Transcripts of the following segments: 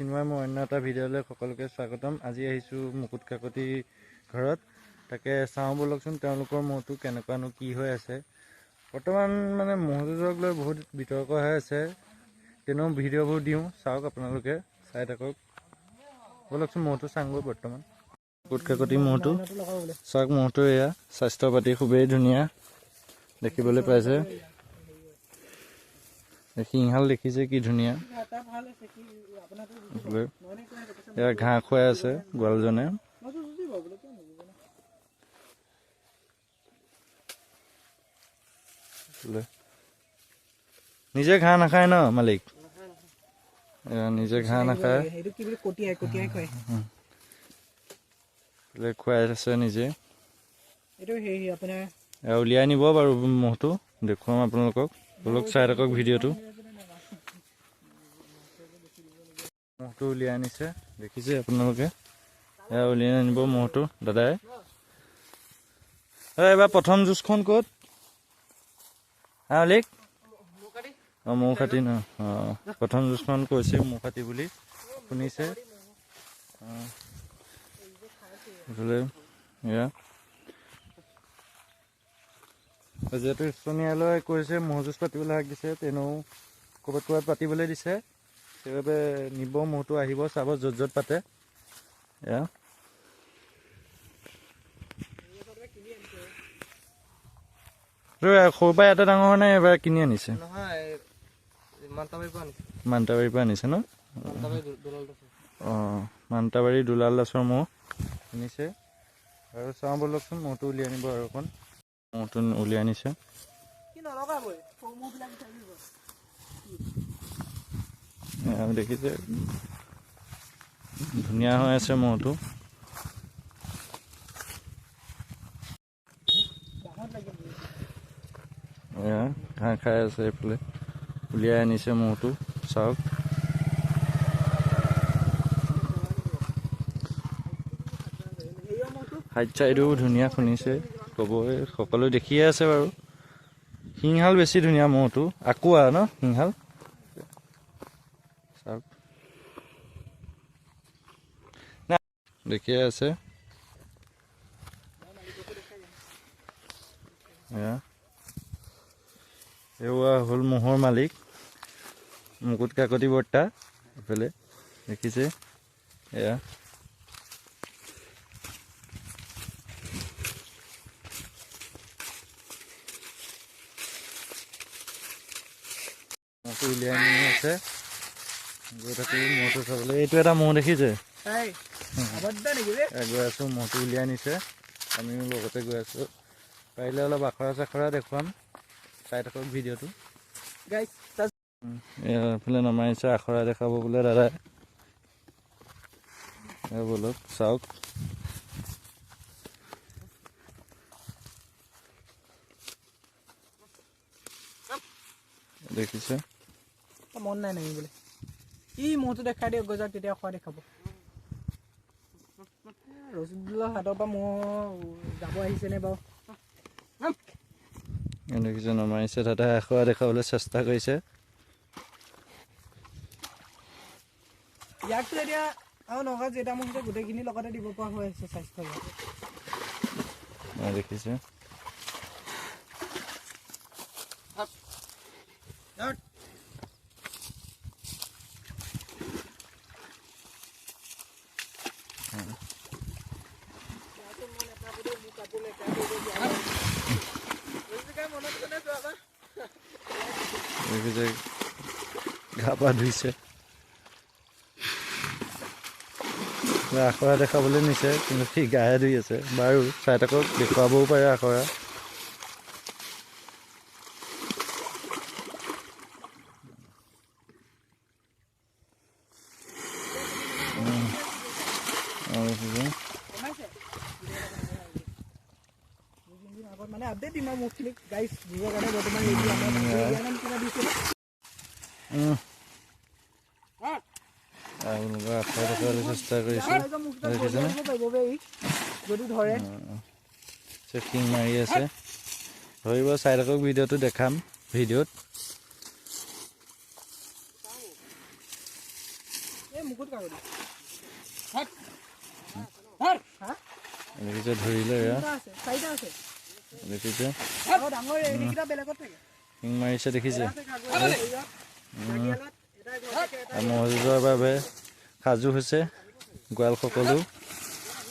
চিনেমাৰ মোৰ অন্য এটা ভিডিঅ'লৈ সকলোকে স্বাগতম। আজি আহিছোঁ মুকুট কাকতি ঘৰত। তাকে চাওঁ ব'লকচোন তেওঁলোকৰ মহটো কেনেকুৱানো কি হৈ আছে। বৰ্তমান মানে মহযুঁজক লৈ বহুত বিতৰ্ক হৈ আছে। তেনেও ভিডিঅ'বোৰ দিওঁ চাওক আপোনালোকে চাই থাকক। ব'লকচোন মহটো চাওঁগৈ বৰ্তমান। মুকুট কাকতি মহটো চাওক মহটো এয়া স্বাস্থ্য পাতি খুবেই ধুনীয়া দেখিবলৈ পাইছে। সিংহাল দেখিছে কি ধুনীয়া। ঘাঁহ খুৱাই আছে গোৱালজনে। নিজে ঘাঁহ নাখায় ন মালিক? নিজে ঘাঁহ নাখায়। খুৱাই আছে নিজে। উলিয়াই নিব বাৰু মহটো দেখুৱাম আপোনালোকক। চাই থাকক ভিডিঅ'টো। মহটো উলিয়াই আনিছে দেখিছে আপোনালোকে? এয়া উলিয়াই আনিব মহটো দাদাই। এই এইবাৰ প্ৰথম যুঁজখন ক'ত? হা অলিক? অঁ মৌ খাটি ন অঁ প্ৰথম যুঁজখন কৈছে মৌ খাটি বুলি শুনিছে যিহেতু ন্যায়ালয়ে কৈছে মহযুঁজ পাতিবলৈ হাক দিছে তেনেও ক'ৰবাত ক'ৰবাত পাতিবলৈ দিছে। সেইবাবে নিব মহটো আহিব চাব য'ত য'ত পাতে। এয়া। সৰুৰ পৰা এটা ডাঙৰ হোৱা নাই এবাৰ কিনি আনিছে। মান্তাবাৰীৰ পৰা আনিছে। ন? অঁ মান্তাবাৰী দুলাল দাসৰ মহ আনিছে। আৰু চাওঁ ব'লকচোন মহটো উলিয়াই আনিব আৰু অকণ। মহটো উলিয়াই আনিছে। এয়া দেখিছে। ধুনীয়া হৈ আছে মহটো ঘাঁহ খাই আছে এইফালে উলিয়াই আনিছে মহটো চাওক। হাইট চাইডো ধুনীয়া শুনিছে ক'বই, সকলো দেখিয়ে আছে বাৰু। সিংহাল বেছি ধুনীয়া মহটো আকুৱা ন সিংহাল চাওক না, দেখিয়ে আছে। এয়া এয়া হ'ল ম'হৰ মালিক মুকুট কাকতি বৰ্তা এইফালে দেখিছে। এয়া। মহটো উলিয়াই নি আছে। গৈ থাকো মহটো চাবলৈ এইটো এটা মহ দেখিছে? গৈ আছোঁ মহটো উলিয়াই নিছে। আমিও লগতে গৈ আছোঁ। পাৰিলে অলপ আখৰা চাখৰা দেখুৱাম চাই থাকক ভিডিঅ'টো। এইফালে নমাইছে আখৰা দেখাব বোলে দাদাই। ব'লক চাওক। দেখিছে? মন নাই নামিবলৈ ই মহটো দেখাই দিয়ক গজাক তেতিয়া খোৱা দেখাব। ৰসগোল্লা হাতৰ পৰা মহ যাব আহিছেনে বাৰু? দেখিছে নমাইছে দাদাই আখৰা দেখাবলৈ চেষ্টা কৰিছে। ইয়াকতো এতিয়া আৰু নগাঁৱত যেইটা মহ আছে গোটেইখিনি লগতে দিব পৰা হৈ আছে স্বাস্থ্য দেখিছে। গা পা ধুইছে। আখৰা দেখাবলৈ নিছে, কিন্তু সি গায়ে ধুই আছে। বাৰু চাই থাকক, দেখুৱাবও পাৰে আখৰা। আগত মানে আপডেট দিম আৰু মুখখিনি গাইছ দিবৰ কাৰণে বৰ্তমান ৰেডি আমাৰ ইয়াৰ নাম কিবা দিছিলে উম। আৰু এনেকুৱা আখৰা দেখাবলৈ চেষ্টা কৰিছে। দেখিছেনে? যদি ধৰে। চেকিং মাৰি আছে। ধৰিব চাই থাকক ভিডিঅ'টো দেখাম ভিডিঅ'ত। ধৰিলে দেখিছে শিং মাৰিছে দেখিছে? ম'হ যুঁজৰ বাবে সাজু হৈছে গোৱাল সকলো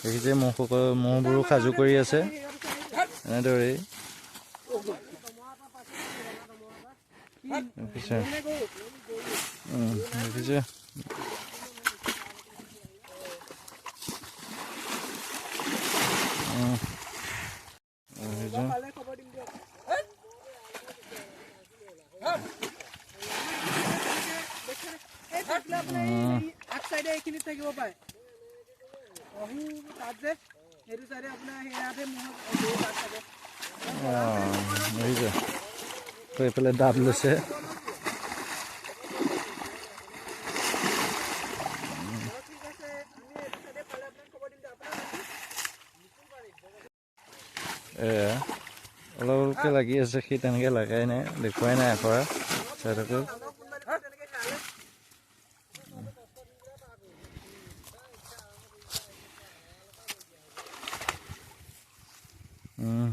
দেখিছে ম'হ সকলো ম'হবোৰো সাজু কৰি আছে। এনেদৰেই। দেখিছে? দেখিছে? আপনি এক সাইডে এইখিনি থাকিব পাৰে। অলপ অলপকৈ লাগি আছে সি তেনেকৈ লাগাই নাই দেখুৱাই নাই এখৰা চাইডকো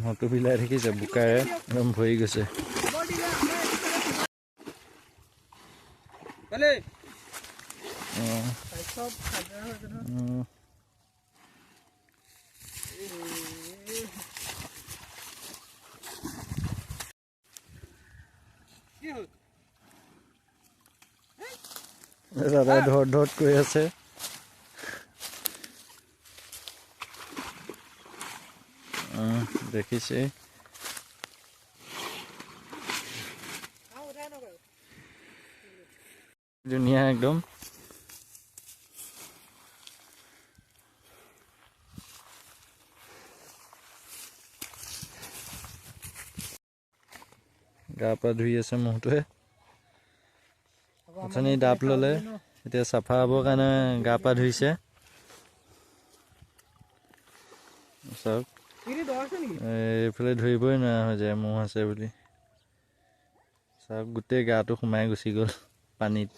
হতু বিলাই দেখিছে বোকাৰে একদম ভৰি গৈছে। কি দাদাই ধৰ ধৰ কৰি আছে। উম, দেখিছে আৰু উঠাই নকৰো ধুনীয়া একদম গা পা ধুই আছে মহটোৱে অথনি ডাব ল'লে এতিয়া চাফা হ'বৰ কাৰণে গা পা ধুইছে চাওক এইফালে ধৰিবই নোৱাৰা হৈ যায় মহ আছে বুলি। চাওক গোটেই গাটো সোমাই গুচি গ'ল পানীত।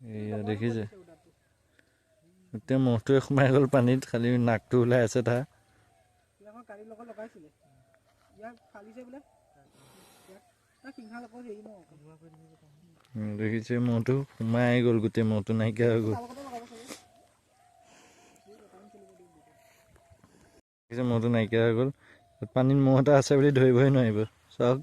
এয়া দেখিছে। গোটেই মহটোৱে সোমাই গ'ল পানীত খালি নাকটো ওলাই আছে তাৰ। লগাইছিলে। ইয়াক ফালিছে বোলে। ইয়াক তাক সিংহা লগত হেৰি ন। দেখিছে মহটো সোমাই গ'ল গোটেই মহটো নাইকিয়া হৈ গ'ল। দেখিছে মহটো নাইকিয়া হৈ গ'ল। পানীত মহ এটা আছে বুলি ধৰিবই নোৱাৰিব। চাওক।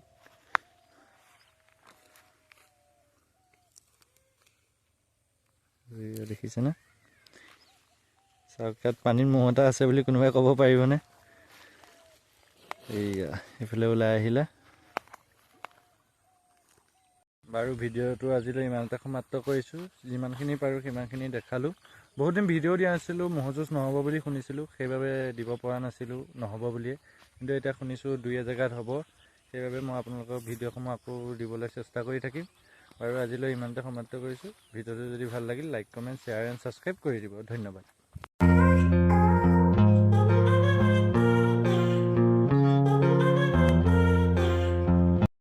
দেখিছেনে চাওক ইয়াত পানীত মহ এটা আছে বুলি কোনোবাই ক'ব পাৰিবনে? এইয়া এইফালে ওলাই আহিলে। বাৰু ভিডিঅ'টো আজিলৈ ইমানতে সমাপ্ত কৰিছোঁ। যিমানখিনি পাৰোঁ সিমানখিনি দেখালোঁ। বহুত দিন ভিডিঅ' দিয়া নাছিলোঁ মহযুঁজ নহ'ব বুলি শুনিছিলোঁ সেইবাবে দিব পৰা নাছিলোঁ নহ'ব বুলিয়ে। কিন্তু এতিয়া শুনিছোঁ দুই এজেগাত হ'ব সেইবাবে মই আপোনালোকৰ ভিডিঅ'সমূহ আকৌ দিবলৈ চেষ্টা কৰি থাকিম। বাৰু আজিলৈ ইমানতে সমাপ্ত কৰিছোঁ। ভিডিঅ'টো যদি ভাল লাগিল like comment share and subscribe কৰি দিব। ধন্যবাদ।